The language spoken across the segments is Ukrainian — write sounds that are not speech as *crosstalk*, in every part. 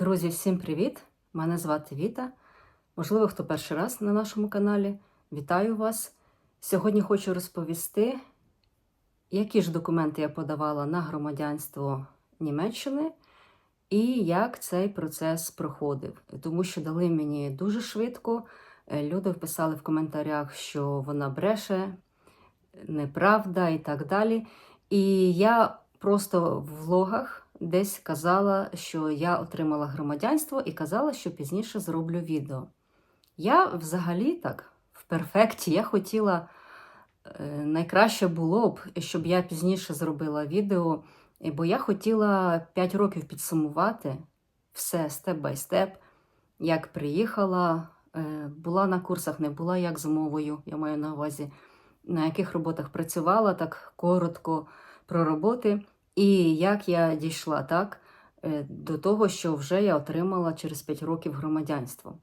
Друзі, всім привіт! Мене звати Віта. Можливо, хто перший раз на нашому каналі. Вітаю вас! Сьогодні хочу розповісти, які ж документи я подавала на громадянство Німеччини і як цей процес проходив. Тому що дали мені дуже швидко. Е, Люди вписали в коментарях, що вона бреше, неправда і так далі. І я просто в влогах десь казала, що я отримала громадянство і казала, що пізніше зроблю відео. Я взагалі так, в перфекті, я хотіла, е, найкраще було б, щоб я пізніше зробила відео, бо я хотіла 5 років підсумувати все степ бай степ, як приїхала, е, була на курсах, не була як з мовою, я маю на увазі, на яких роботах працювала так коротко про роботи. І як я дійшла так е, до того, що вже я отримала через 5 років громадянство.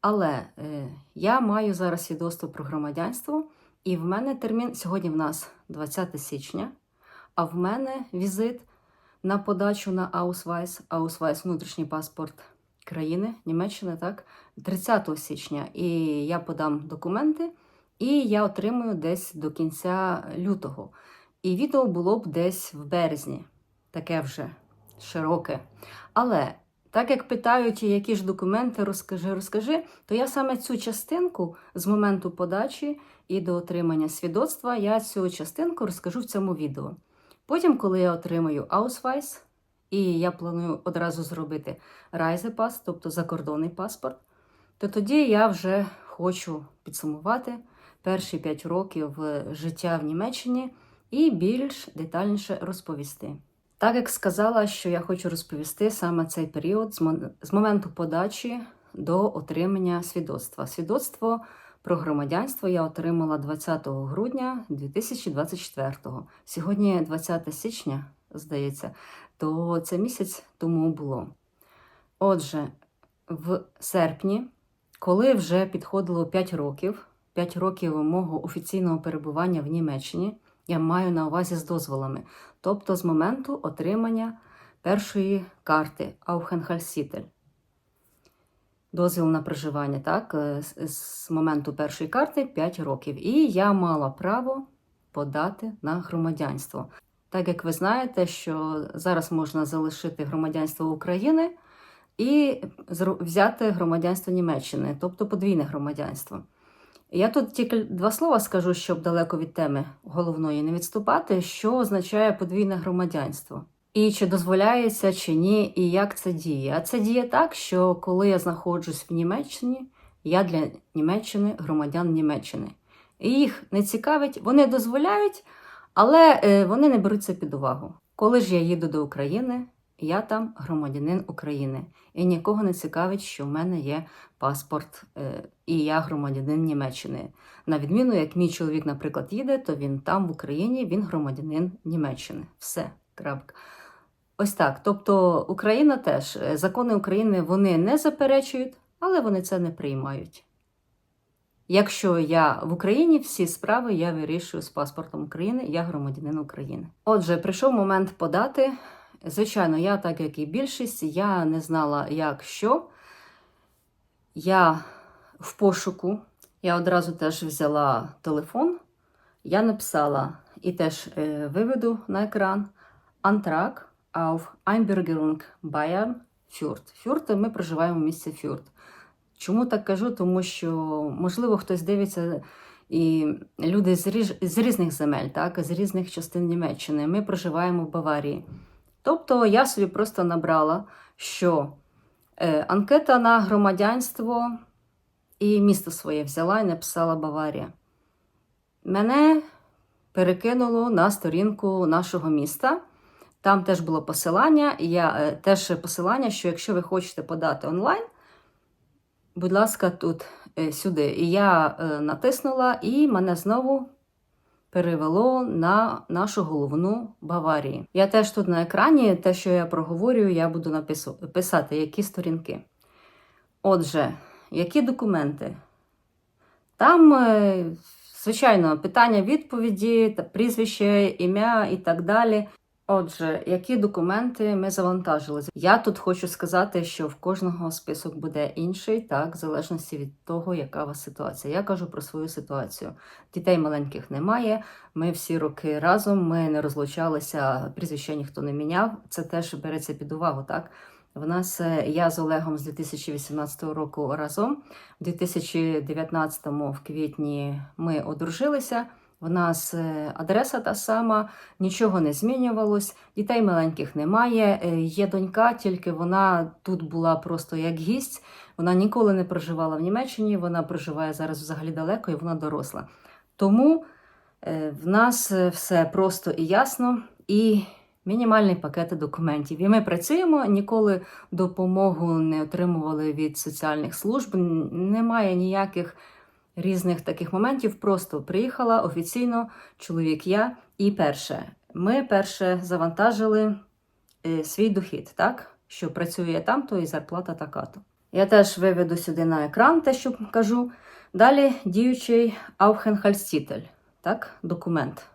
Але е, я маю зараз свідоцтво про громадянство, і в мене термін сьогодні в нас 20 січня, а в мене візит на подачу на Аусвайс, Аусвайс внутрішній паспорт країни Німеччини, так, 30 січня. І я подам документи, і я отримую десь до кінця лютого. І відео було б десь в березні, таке вже широке. Але так як питають, які ж документи розкажи, розкажи, то я саме цю частинку з моменту подачі і до отримання свідоцтва, я цю частинку розкажу в цьому відео. Потім, коли я отримаю Ausweis, і я планую одразу зробити Reisepас, тобто закордонний паспорт, то тоді я вже хочу підсумувати перші 5 років життя в Німеччині і більш детальніше розповісти. Так як сказала, що я хочу розповісти саме цей період з моменту подачі до отримання свідоцтва. Свідоцтво про громадянство я отримала 20 грудня 2024-го. Сьогодні 20 січня, здається, то це місяць тому було. Отже, в серпні, коли вже підходило 5 років, 5 років мого офіційного перебування в Німеччині, я маю на увазі з дозволами, тобто з моменту отримання першої карти Aufenthaltstitel. Дозвіл на проживання, так, е, з, з моменту першої карти 5 років. І я мала право подати на громадянство. Так як ви знаєте, що зараз можна залишити громадянство України і взяти громадянство Німеччини, тобто подвійне громадянство. Я тут тільки два слова скажу, щоб далеко від теми головної не відступати, що означає подвійне громадянство. І чи дозволяється, чи ні, і як це діє. А це діє так, що коли я знаходжусь в Німеччині, я для Німеччини громадян Німеччини. І їх не цікавить, вони дозволяють, але е, вони не беруть це під увагу. Коли ж я їду до України, я там громадянин України. І нікого не цікавить, що в мене є паспорт, е, і я громадянин Німеччини. На відміну, як мій чоловік, наприклад, їде, то він там в Україні, він громадянин Німеччини. Все, крапка. Ось так. Тобто Україна теж, е, закони України вони не заперечують, але вони це не приймають. Якщо я в Україні, всі справи я вирішую з паспортом України, я громадянин України. Отже, прийшов момент подати. Звичайно, я, так як і більшість, я не знала, як що. Я в пошуку, я одразу теж взяла телефон, я написала і теж е, виведу на екран Antrag auf Einbürgerung Bayern Fürth. Фюрт ми проживаємо в місті Фюрт. Чому так кажу? Тому що, можливо, хтось дивиться і люди з різних земель, так, з різних частин Німеччини. Ми проживаємо в Баварії. Тобто я собі просто набрала, що е, анкета на громадянство і місто своє взяла і написала Баварія. Мене перекинуло на сторінку нашого міста. Там теж було посилання, і я е, теж посилання, що якщо ви хочете подати онлайн, будь ласка, тут е, сюди. І я натиснула, і мене знову перевело на нашу головну Баварії. Я теж тут на екрані, те, що я проговорюю, я буду напису- писати, які сторінки. Отже, які документи? Там, е, звичайно, питання відповіді, прізвище, ім'я і так далі. Отже, які документи ми завантажили? Я тут хочу сказати, що в кожного список буде інший, так, в залежності від того, яка у вас ситуація. Я кажу про свою ситуацію. Дітей маленьких немає. Ми всі роки разом, ми не розлучалися, прізвища ніхто не міняв. Це теж береться під увагу, так. В нас е, я з Олегом з 2018 року разом. У 2019 в квітні ми одружилися. В нас е, адреса та сама, нічого не змінювалось, дітей маленьких немає. Е, Є донька, тільки вона тут була просто як гість. Вона ніколи не проживала в Німеччині, вона проживає зараз взагалі далеко і вона доросла. Тому е, в нас все просто і ясно, і мінімальний пакет документів. І ми працюємо, ніколи допомогу не отримували від соціальних служб. Немає ніяких різних таких моментів. Просто приїхала офіційно чоловік я. І перше, ми перше завантажили е, свій дохід, так? Що працює там, то і зарплата така-то. Я теж виведу сюди на екран те, що кажу. Далі діючий Aufenthaltstitel, так, документ.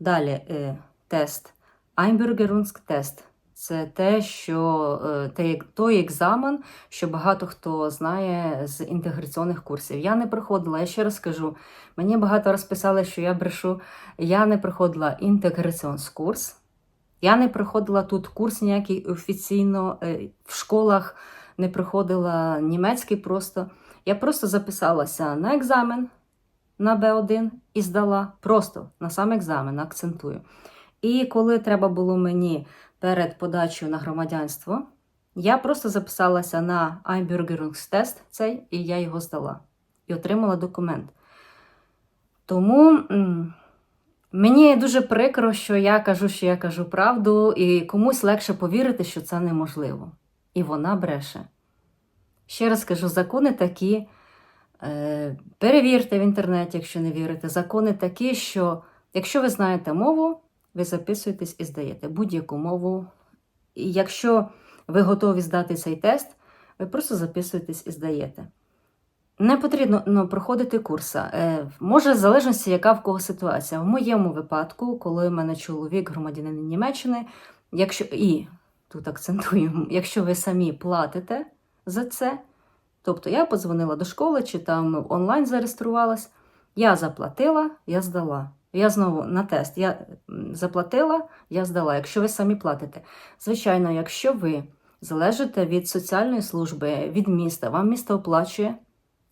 Далі е, тест. Einbürgerungstest. Це те, що е, той екзамен, що багато хто знає з інтеграційних курсів. Я не проходила, я ще раз кажу, мені багато розписали, що я брешу. Я не проходила інтеграційний курс. Я не проходила тут курс ніякий офіційно е, в школах, не проходила німецький просто. Я просто записалася на екзамен на Б1 і здала просто на сам екзамен, акцентую. І коли треба було мені перед подачею на громадянство, я просто записалася на Einbürgerungstest цей, і я його здала. І отримала документ. Тому мені дуже прикро, що я кажу, що я кажу правду, і комусь легше повірити, що це неможливо. І вона бреше. Ще раз кажу, закони такі. Е, перевірте в інтернеті, якщо не вірите. Закони такі, що якщо ви знаєте мову, ви записуєтесь і здаєте будь-яку мову. І якщо ви готові здати цей тест, ви просто записуєтесь і здаєте. Не потрібно ну, проходити курси. Е, може, в залежності, яка в кого ситуація. В моєму випадку, коли в мене чоловік, громадянин Німеччини, якщо і тут акцентуємо, якщо ви самі платите за це, тобто я подзвонила до школи чи там онлайн зареєструвалась, я заплатила, я здала. Я знову на тест. Я заплатила, я здала. Якщо ви самі платите. Звичайно, якщо ви залежите від соціальної служби, від міста, вам місто оплачує,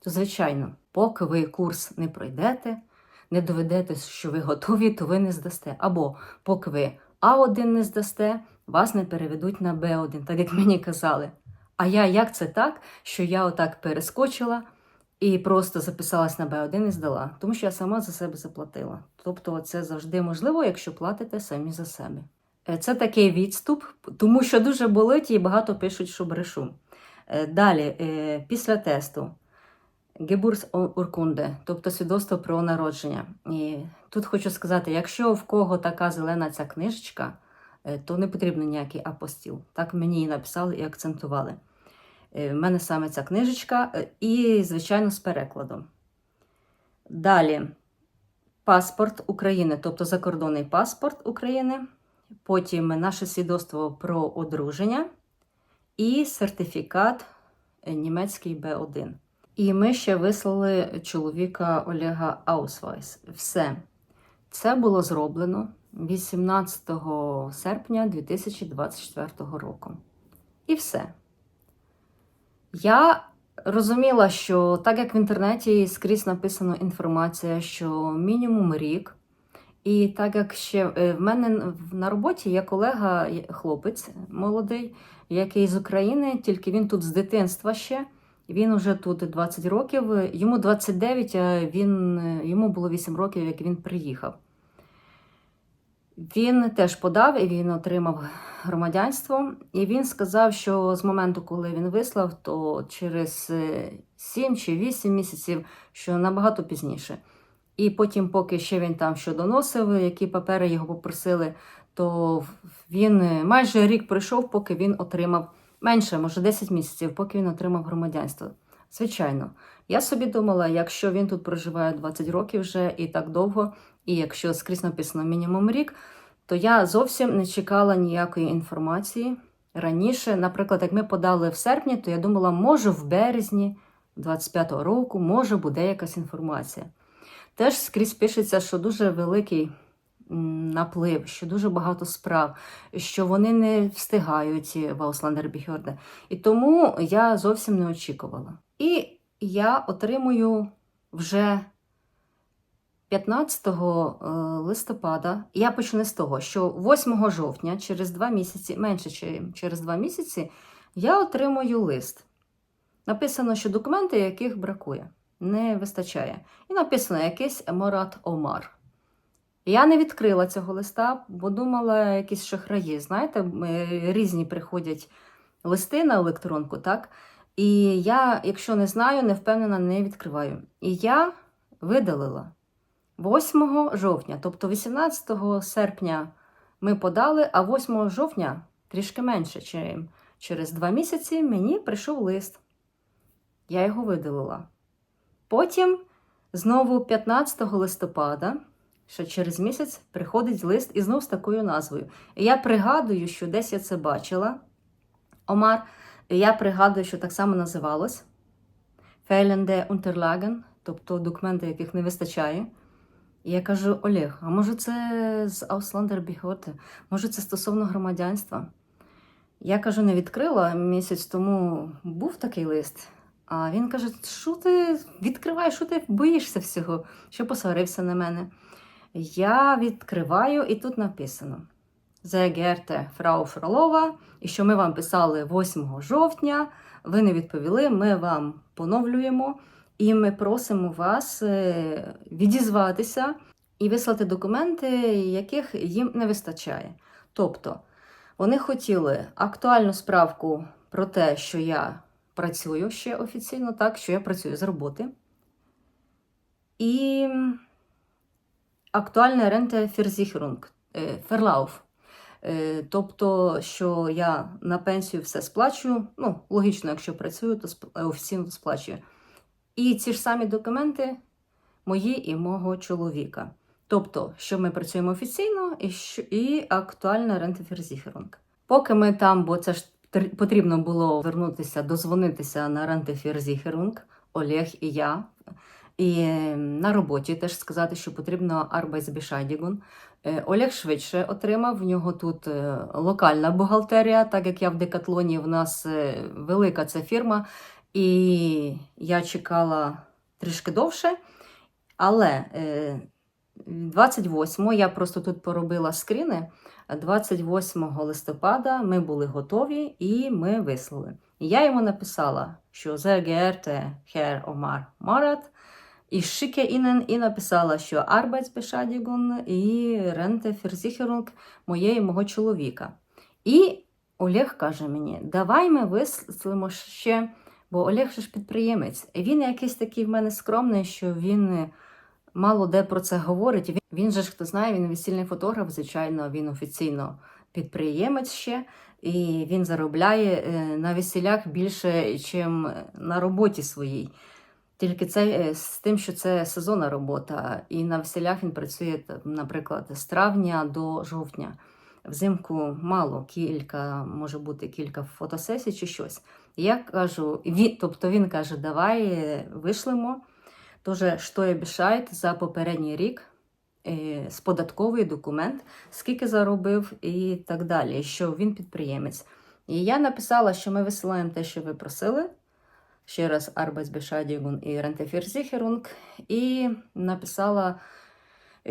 то звичайно, поки ви курс не пройдете, не доведете, що ви готові, то ви не здасте. Або поки ви А1 не здасте, вас не переведуть на Б1, так як мені казали. А я як це так, що я отак перескочила і просто записалась на Б1 і здала, тому що я сама за себе заплатила. Тобто це завжди можливо, якщо платите самі за себе. Е, Це такий відступ, тому що дуже болить і багато пишуть, що брешу. Е, Далі, е, після тесту. Geburtsurkunde, тобто свідоцтво про народження. І тут хочу сказати, якщо в кого така зелена ця книжечка, то не потрібно ніякий апостіл. Так мені і написали і акцентували. Е, В мене саме ця книжечка е, і, звичайно, з перекладом. Далі паспорт України, тобто закордонний паспорт України. Потім наше свідоцтво про одруження і сертифікат е, німецький Б1. І ми ще вислали чоловіка Олега Аусвайс. Все. Це було зроблено 18 серпня 2024 року. І все. Я розуміла, що так як в інтернеті скрізь написано інформація, що мінімум рік. І так як ще е, в мене на роботі є колега, хлопець молодий, який з України, тільки він тут з дитинства ще. Він уже тут 20 років, йому 29, а він, е, йому було 8 років, як він приїхав. Він теж подав і він отримав громадянство. І він сказав, що з моменту, коли він вислав, то через 7 чи 8 місяців, що набагато пізніше. І потім, поки ще він там що доносив, які папери його попросили, то він е, майже рік пройшов, поки він отримав менше, може 10 місяців, поки він отримав громадянство. Звичайно, я собі думала, якщо він тут проживає 20 років вже і так довго, і якщо скрізь написано мінімум рік, то я зовсім не чекала ніякої інформації. Раніше, наприклад, як ми подали в серпні, то я думала, може в березні 25-го року, може буде якась інформація. Теж скрізь пишеться, що дуже великий наплив, що дуже багато справ, що вони не встигають в Аусландербіхерде. І тому я зовсім не очікувала. І я отримую вже 15 е, листопада, я почну з того, що 8 жовтня, через два місяці, менше через два місяці, я отримую лист. Написано, що документи, яких бракує, не вистачає. І написано якийсь Еморат Омар. Я не відкрила цього листа, бо думала, якісь шахраї. Знаєте, е, різні приходять листи на електронку, так? І я, якщо не знаю, не впевнена, не відкриваю. І я видалила 8 жовтня, тобто 18 серпня ми подали, а 8 жовтня трішки менше, чим через два місяці мені прийшов лист. Я його видалила. Потім, знову 15 листопада, що через місяць приходить лист і знов з такою назвою. Я пригадую, що десь я це бачила. Омар, я пригадую, що так само називалось Fehlende Unterlagen, тобто документи, яких не вистачає. Я кажу: Олег, а може це з Ausländerbehörde? Може це стосовно громадянства? Я кажу, не відкрила місяць тому був такий лист. А він каже: що ти відкриваєш, що ти боїшся всього, що посварився на мене. Я відкриваю, і тут написано: geehrte Frau Фролова, і що ми вам писали 8 жовтня, ви не відповіли, ми вам поновлюємо, і ми просимо вас е, відізватися і вислати документи, яких їм не вистачає. Тобто, вони хотіли актуальну справку про те, що я працюю ще офіційно, так, що я працюю з роботи. І актуальне ренте Ферзіхерунг, Ферлауф. Е, Тобто, що я на пенсію все сплачую. Ну, логічно, якщо працюю, то е, офіційно сплачую. І ці ж самі документи мої і мого чоловіка. Тобто, що ми працюємо офіційно, і, що, і актуальна рентеферзіхерунг. Поки ми там, бо це ж потрібно було вернутися, дозвонитися на рентеферзіхерунг, Олег і я. І на роботі теж сказати, що потрібно Arbeitsbescheinigung. Е, Олег швидше отримав. В нього тут е, локальна бухгалтерія, так як я в Декатлоні, в нас е, велика ця фірма, і я чекала трішки довше. Але е, 28 я просто тут поробила скріни. 28 листопада ми були готові і ми вислали. Я йому написала, що geehrte Herr Omar Marat, і шике інен і написала, що Arbeitsbescheinigung і Renteversicherung моєї мого чоловіка. І Олег каже мені: давай ми вислимо ще, бо Олег же ж підприємець. Він якийсь такий в мене скромний, що він е, мало де про це говорить. Він, він же ж хто знає, він весільний фотограф, звичайно, він офіційно підприємець ще. І він заробляє е, на весілях більше, ніж на роботі своїй. Тільки це е, з тим, що це сезонна робота, і на веселях він працює, наприклад, з травня до жовтня. Взимку мало, кілька, може бути кілька фотосесій чи щось. Я кажу, він, тобто він каже, давай вишлемо. Тоже, що обіцяють за попередній рік е, з податковий документ, скільки заробив і так далі, що він підприємець. І я написала, що ми висилаємо те, що ви просили ще раз Arbeitsbescheinigung і Renteversicherung, і написала,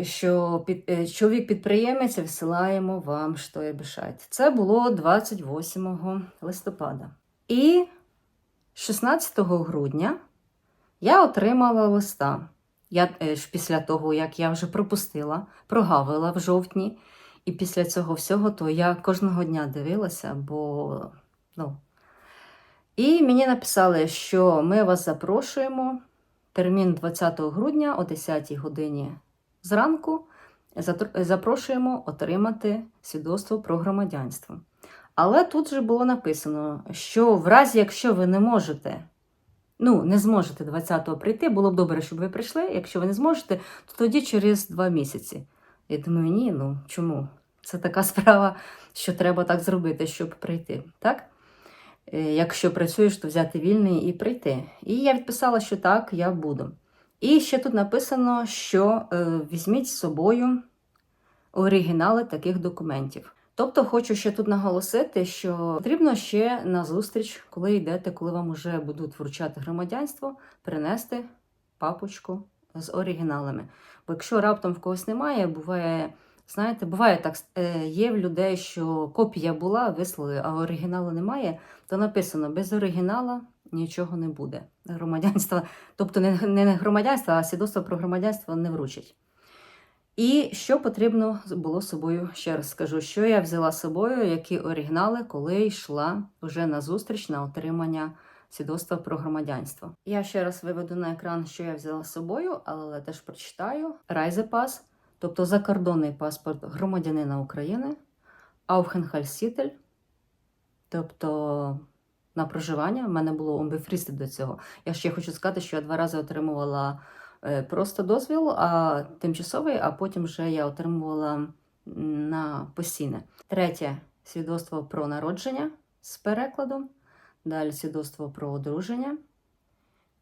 що під, е, чоловік підприємець висилаємо вам що я бішать. Це було 28 листопада. І 16 грудня я отримала листа. Я е, після того, як я вже пропустила, прогавила в жовтні. І після цього всього, то я кожного дня дивилася, бо ну, і мені написали, що ми вас запрошуємо. Термін 20 грудня о 10 годині зранку. Запрошуємо отримати свідоцтво про громадянство. Але тут же було написано, що в разі, якщо ви не можете, ну, не зможете 20-го прийти, було б добре, щоб ви прийшли. Якщо ви не зможете, то тоді через два місяці. Я думаю, ні, ну чому? це така *laughs* справа, що треба так зробити, щоб прийти. Так? Е, Якщо працюєш, то взяти вільний і прийти. І я відписала, що так, я буду. І ще тут написано, що е, візьміть з собою оригінали таких документів. Тобто, хочу ще тут наголосити, що потрібно ще на зустріч, коли йдете, коли вам вже будуть вручати громадянство, принести папочку з оригіналами. Бо якщо раптом в когось немає, буває, знаєте, буває так, е, є в людей, що копія була, вислали, а оригіналу немає, то написано без оригінала нічого не буде. Громадянства, тобто не, не громадянство, а свідоцтво про громадянство не вручать. І що потрібно було з собою, ще раз скажу, що я взяла з собою, які оригінали, коли йшла вже на зустріч на отримання свідоцтва про громадянство. Я ще раз виведу на екран, що я взяла з собою, але теж прочитаю. Райзепас, тобто закордонний паспорт громадянина України, Aufenthaltstitel, тобто на проживання. У мене було умбефрісти до цього. Я ще хочу сказати, що я два рази отримувала е, просто дозвіл, а тимчасовий, а потім вже я отримувала на постійне. Третє свідоцтво про народження з перекладом. Далі свідоцтво про одруження,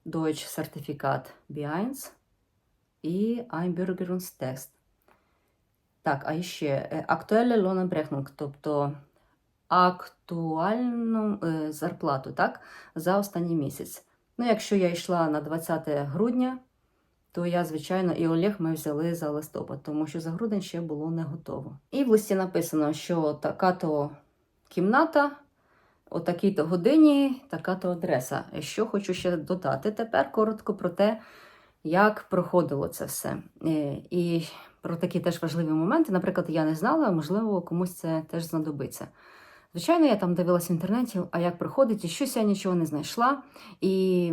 Deutsch сертифікат B1 і Einbürgerungstest. Так, а ще актуальне Lohnabrechnung, тобто актуальну е, зарплату так, за останній місяць. Ну, якщо я йшла на 20 грудня, то я, звичайно, і Олег ми взяли за листопад, тому що за грудень ще було не готово. І в листі написано, що така-то кімната, о такій-то годині, така-то адреса. Що хочу ще додати тепер коротко про те, як проходило це все. Е, І про такі теж важливі моменти. Наприклад, я не знала, можливо, комусь це теж знадобиться. Звичайно, я там дивилась в інтернеті, а як проходить, і щось я нічого не знайшла. І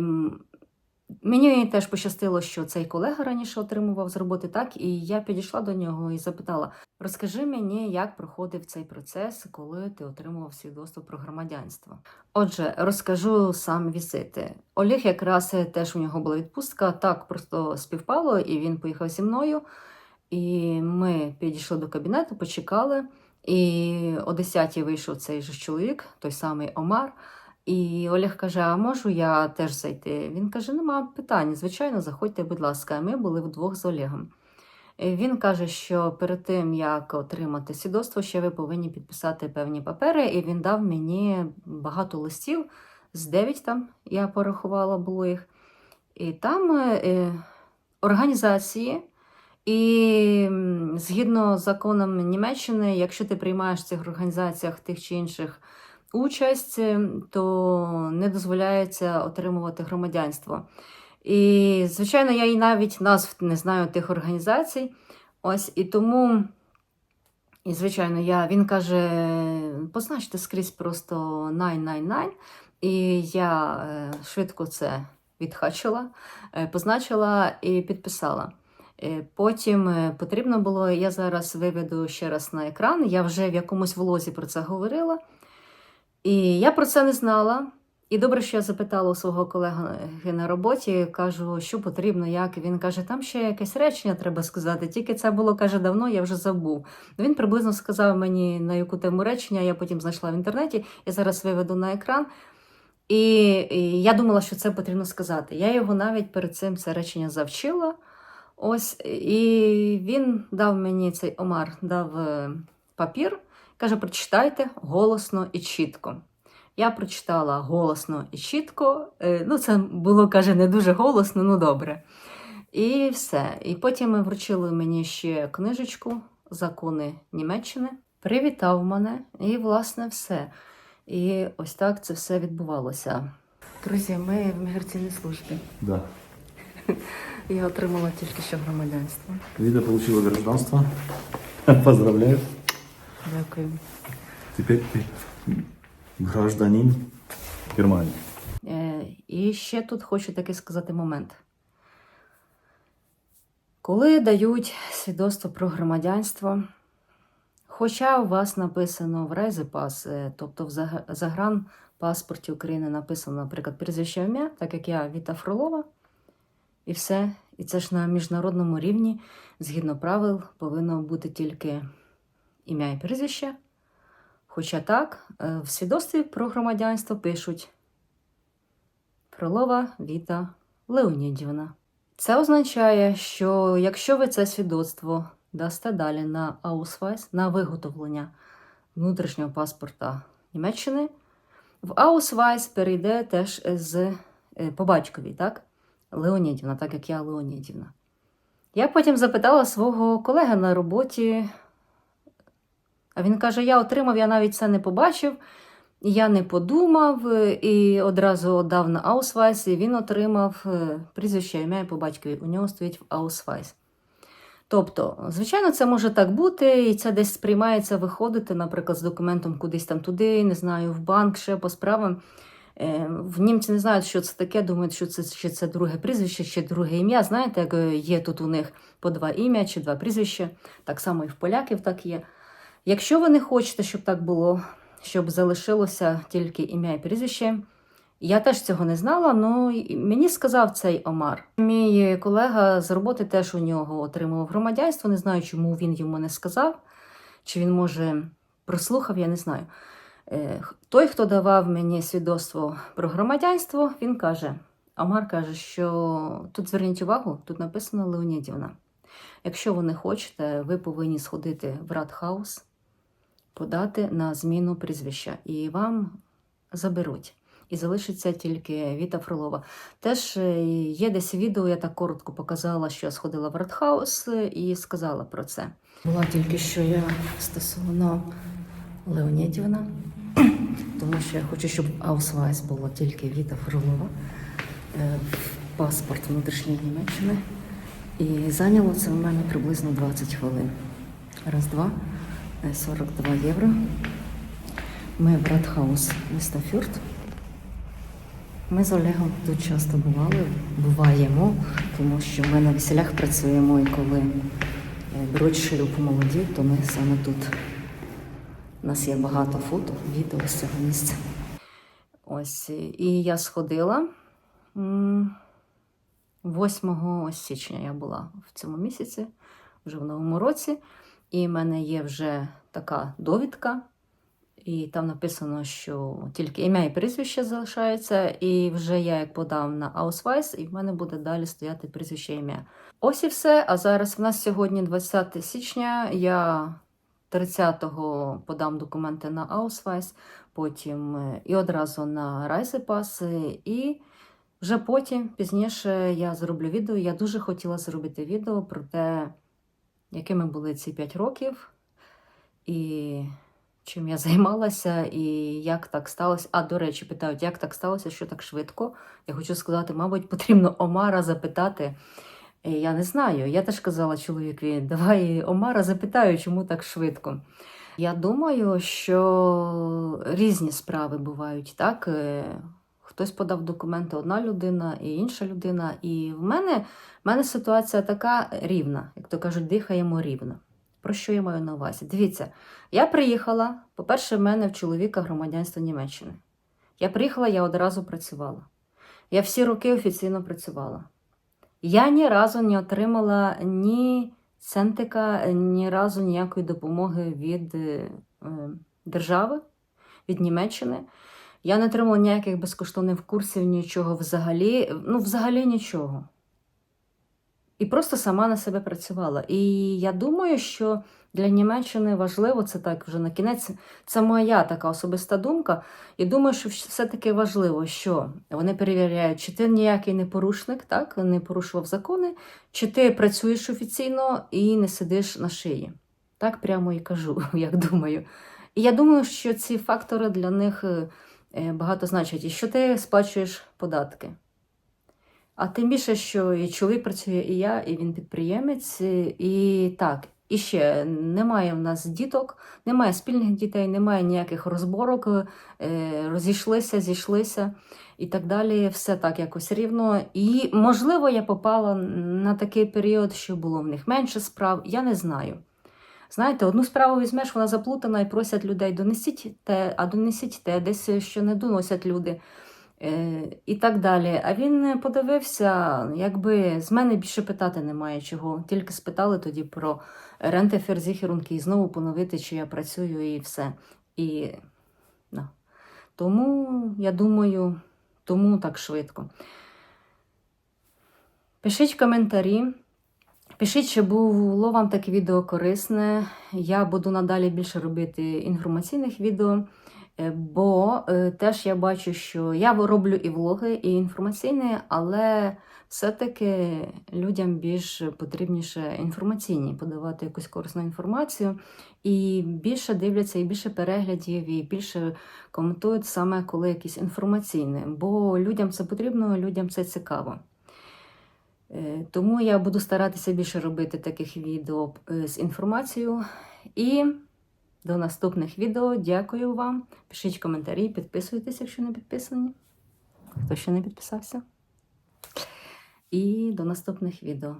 мені теж пощастило, що цей колега раніше отримував з роботи так, і я підійшла до нього і запитала: розкажи мені, як проходив цей процес, коли ти отримував свідоцтво про громадянство. Отже, розкажу сам візити. Олег якраз е, теж у нього була відпустка, так просто співпало, і він поїхав зі мною. І ми підійшли до кабінету, почекали. І о 10 вийшов цей же чоловік, той самий Омар. І Олег каже: А можу я теж зайти? Він каже: Нема питань. Звичайно, заходьте, будь ласка. Ми були вдвох з Олегом. Він каже, що перед тим як отримати свідоцтво, ще ви повинні підписати певні папери. І він дав мені багато листів з 9 там, я порахувала було їх. І там е, організації. І згідно з законом Німеччини, якщо ти приймаєш в цих організаціях тих чи інших участь, е, то не дозволяється отримувати громадянство. І, звичайно, я і навіть назв не знаю тих організацій. Ось і тому, і, звичайно, я, він каже: позначте скрізь просто 999. І я е, швидко це відхачила, е, позначила і підписала. Е, Потім е, потрібно було, я зараз виведу ще раз на екран, я вже в якомусь влозі про це говорила. І я про це не знала. І добре, що я запитала у свого колеги на роботі, кажу, що потрібно, як. Він каже, там ще якесь речення треба сказати. Тільки це було, каже, давно, я вже забув. Він приблизно сказав мені на яку тему речення, я потім знайшла в інтернеті, я зараз виведу на екран. І, і я думала, що це потрібно сказати. Я його навіть перед цим це речення завчила. Ось, і він дав мені цей Омар дав е, папір, каже: прочитайте голосно і чітко. Я прочитала голосно і чітко. е, Ну, це було, каже, не дуже голосно, ну добре. І все. І потім ми вручили мені ще книжечку Закони Німеччини. Привітав мене, і, власне, все. І ось так це все відбувалося. Друзі, ми в міграційній службі. Да. *laughs* Я отримала тільки що громадянство. Вида получила гражданство. *laughs* Поздравляю. Дякую. Теперь ты гражданин Германии. Е, і ще тут хочу такий сказати момент. Коли дають свідоцтво про громадянство, хоча у вас написано в Райзепас, е, тобто в заг- загранпаспорті України написано, наприклад, прізвище ім'я, так як я Віта Фролова, і все. І це ж на міжнародному рівні, згідно правил, повинно бути тільки ім'я і прізвище. Хоча так, е, в свідоцтві про громадянство пишуть Фролова Віта Леонідівна. Це означає, що якщо ви це свідоцтво дасте далі на Аусвайс, на виготовлення внутрішнього паспорта Німеччини, в Аусвайс перейде теж з е, по батькові, так? Леонідівна, так як я Леонідівна. Я потім запитала свого колеги на роботі, а він каже: я отримав, я навіть це не побачив, я не подумав і одразу дав на Аусвайс, і він отримав е, прізвище ім'я по батькові. У нього стоїть в Аусвайс. Тобто, звичайно, це може так бути, і це десь сприймається виходити, наприклад, з документом кудись там туди, не знаю, в банк, ще по справам. Е, В німці не знають, що це таке, думають, що це чи це друге прізвище, чи друге ім'я. Знаєте, як е, є тут у них по два ім'я чи два прізвища, так само і в поляків так є. Якщо ви не хочете, щоб так було, щоб залишилося тільки ім'я і прізвище, я теж цього не знала, але мені сказав цей Омар. Мій колега з роботи теж у нього отримував громадянство. Не знаю, чому він йому не сказав, чи він, може, прослухав, я не знаю. Е, Той, хто давав мені свідоцтво про громадянство, він каже: Омар каже, що тут зверніть увагу, тут написано Леонідівна. Якщо ви не хочете, ви повинні сходити в Радхаус, подати на зміну прізвища, і вам заберуть. І залишиться тільки Віта Фролова. Теж е, є десь відео, я так коротко показала, що я сходила в Радхаус е, і сказала про це. Була тільки що я стосовно Леонідівна, *clears throat* тому що я хочу, щоб Аусвайс було тільки Віта Фролова, е, паспорт внутрішньої Німеччини. І зайняло це у мене приблизно 20 хвилин. Раз, два, е, 42 євро. Ми в Радхаус міста Фюрт. Ми з Олегом тут часто бували, буваємо, тому що ми на весілях працюємо, і коли е, беруть шлюб молоді, то ми саме тут. У нас є багато фото, відео з цього місця. Ось, і я сходила. 8 січня я була в цьому місяці, вже в новому році, і в мене є вже така довідка. І там написано, що тільки ім'я і прізвище залишається, і вже я як подав на Аусвайс, і в мене буде далі стояти прізвище ім'я. Ось і все. А зараз в нас сьогодні 20 січня. Я 30-го подам документи на Аусвайс, потім е, і одразу на Райзепас, і вже потім, пізніше, я зроблю відео. Я дуже хотіла зробити відео про те, якими були ці 5 років. І чим я займалася і як так сталося. А, до речі, питають, як так сталося, що так швидко. Я хочу сказати, мабуть, потрібно Омара запитати. Е, Я не знаю. Я теж казала чоловікові, давай Омара запитаю, чому так швидко. Я думаю, що різні справи бувають, так? Е, Хтось подав документи, одна людина і інша людина. І в мене, в мене ситуація така рівна, як то кажуть, дихаємо рівно. Про що я маю на увазі? Дивіться, я приїхала. По-перше, в мене в чоловіка громадянство Німеччини. Я приїхала, я одразу працювала. Я всі роки офіційно працювала. Я ні разу не отримала ні центика, ні разу ніякої допомоги від е, держави, від Німеччини. Я не отримала ніяких безкоштовних курсів, нічого взагалі, ну, взагалі нічого. І просто сама на себе працювала. І я думаю, що для Німеччини важливо, це так вже на кінець, це моя така особиста думка. І думаю, що все-таки важливо, що вони перевіряють, чи ти ніякий не порушник, так, не порушував закони, чи ти працюєш офіційно і не сидиш на шиї. Так прямо і кажу, *laughs* як думаю. І я думаю, що ці фактори для них е, е, багато значать. І що ти сплачуєш податки. А тим більше, що і чоловік працює, і я, і він підприємець. І так, і ще немає в нас діток, немає спільних дітей, немає ніяких розборок, е, розійшлися, зійшлися і так далі. Все так якось рівно. І, можливо, я попала на такий період, що було в них менше справ, я не знаю. Знаєте, одну справу візьмеш, вона заплутана і просять людей донесіть те, а донесіть те, десь що не доносять люди. е, і так далі. А він подивився, якби з мене більше питати немає чого. Тільки спитали тоді про рентеферзіхерунки і знову поновити, чи я працюю, і все. І да. тому, я думаю, тому так швидко. Пишіть коментарі. Пишіть, чи було вам таке відео корисне. Я буду надалі більше робити інформаційних відео, бо е, теж я бачу, що я роблю і влоги, і інформаційні, але все-таки людям більш потрібніше інформаційні, подавати якусь корисну інформацію. І більше дивляться, і більше переглядів, і більше коментують саме коли якісь інформаційне. Бо людям це потрібно, людям це цікаво. Е, Тому я буду старатися більше робити таких відео е, з інформацією. І до наступних відео. Дякую вам. Пишіть коментарі, підписуйтесь, якщо не підписані. Хто ще не підписався. І до наступних відео.